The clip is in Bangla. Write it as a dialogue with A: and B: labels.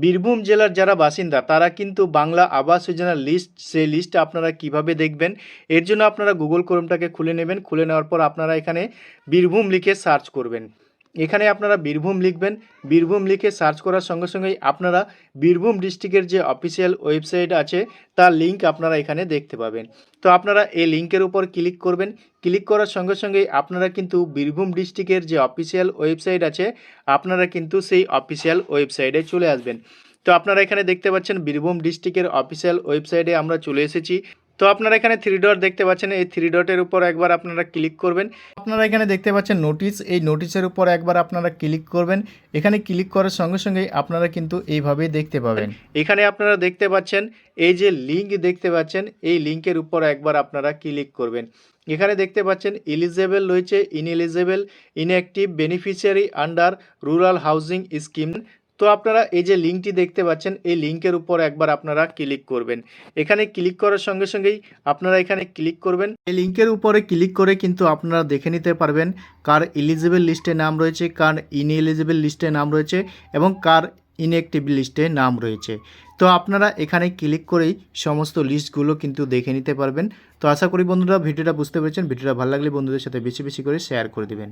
A: বীরভূম জেলার যারা বাসিন্দা, তারা কিন্তু বাংলা আবাস যোজনার লিস্ট সেই লিস্ট আপনারা কীভাবে দেখবেন? এর জন্য আপনারা গুগল ক্রোমটাকে খুলে নেবেন। খুলে নেওয়ার পর আপনারা এখানে বীরভূম লিখে সার্চ করবেন। এখানে আপনারা বীরভূম লিখবেন। বীরভূম লিখে সার্চ করার সঙ্গে সঙ্গেই আপনারা বীরভূম ডিস্ট্রিক্টের যে অফিসিয়াল ওয়েবসাইট আছে, তার লিঙ্ক আপনারা এখানে দেখতে পাবেন। তো আপনারা এই লিঙ্কের উপর ক্লিক করবেন। ক্লিক করার সঙ্গে সঙ্গেই আপনারা কিন্তু বীরভূম ডিস্ট্রিক্টের যে অফিসিয়াল ওয়েবসাইট আছে, আপনারা কিন্তু সেই অফিসিয়াল ওয়েবসাইটে চলে আসবেন। তো আপনারা এখানে দেখতে পাচ্ছেন বীরভূম ডিস্ট্রিক্টের অফিসিয়াল ওয়েবসাইটে আমরা চলে এসেছি। তো আপনারা এখানে থ্রি ডট দেখতে পাচ্ছেন, এই থ্রি ডটের উপর একবার আপনারা ক্লিক করবেন। আপনারা এখানে দেখতে পাচ্ছেন নোটিশ এই নোটিশের উপর একবার আপনারা ক্লিক করবেন। এখানে ক্লিক করার সঙ্গে সঙ্গেই আপনারা কিন্তু এইভাবেই দেখতে পাবেন। এখানে আপনারা দেখতে পাচ্ছেন, এই যে লিঙ্ক দেখতে পাচ্ছেন, এই লিঙ্কের উপর একবার আপনারা ক্লিক করবেন। এখানে দেখতে পাচ্ছেন ইলিজেবল রয়েছে ineligible inactive beneficiary under rural housing scheme তো আপনারা এই যে লিঙ্কটি দেখতে পাচ্ছেন, এই লিঙ্কের উপর একবার আপনারা ক্লিক করবেন। এখানে ক্লিক করার সঙ্গে সঙ্গেই আপনারা এখানে ক্লিক করবেন। এই লিঙ্কের উপরে ক্লিক করে কিন্তু আপনারা দেখে নিতে পারবেন কার এলিজিবল লিস্টে নাম রয়েছে, কার ইনএলিজিবল লিস্টে নাম রয়েছে এবং কার ইনএক্টিভ লিস্টে নাম রয়েছে। তো আপনারা এখানে ক্লিক করেই সমস্ত লিস্টগুলো কিন্তু দেখে নিতে পারবেন। তো আশা করি বন্ধুরা ভিডিওটা বুঝতে পেরেছেন। ভিডিওটা ভালো লাগলে বন্ধুদের সাথে বেশি বেশি করে শেয়ার করে দিবেন।